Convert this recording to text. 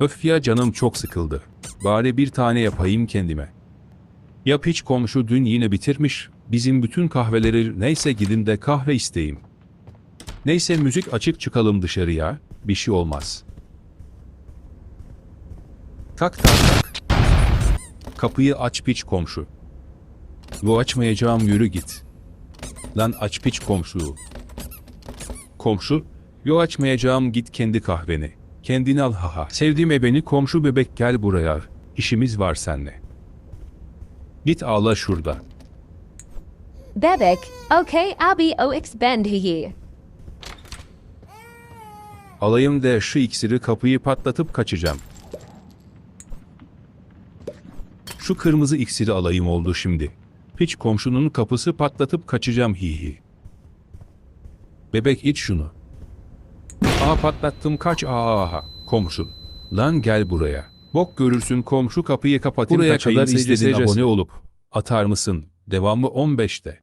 Öf ya canım çok sıkıldı. Bari bir tane yapayım kendime. Yap hiç komşu dün yine bitirmiş. Bizim bütün kahveleri neyse gidin de kahve isteyeyim. Neyse müzik açık çıkalım dışarıya. Bir şey olmaz. Tak tak tak. Kapıyı aç piç komşu. Bu açmayacağım yürü git. Lan aç piç komşu. Komşu, yo açmayacağım git kendi kahveni. Kendini al haha. Sevdiğim ebeni komşu bebek gel buraya. İşimiz var seninle. Git ağla şurada. Bebek, okay, I'll be o expend here. Alayım da şu iksiri kapıyı patlatıp kaçacağım. Şu kırmızı iksiri alayım oldu şimdi. Piç komşunun kapısı patlatıp kaçacağım hihi. Bebek iç şunu. Aa patlattım kaç aha. Komşu. Lan gel buraya. Bok görürsün komşu kapıyı kapatın Buraya kadar izlediğin abone olup atar mısın? Devamı 15'te.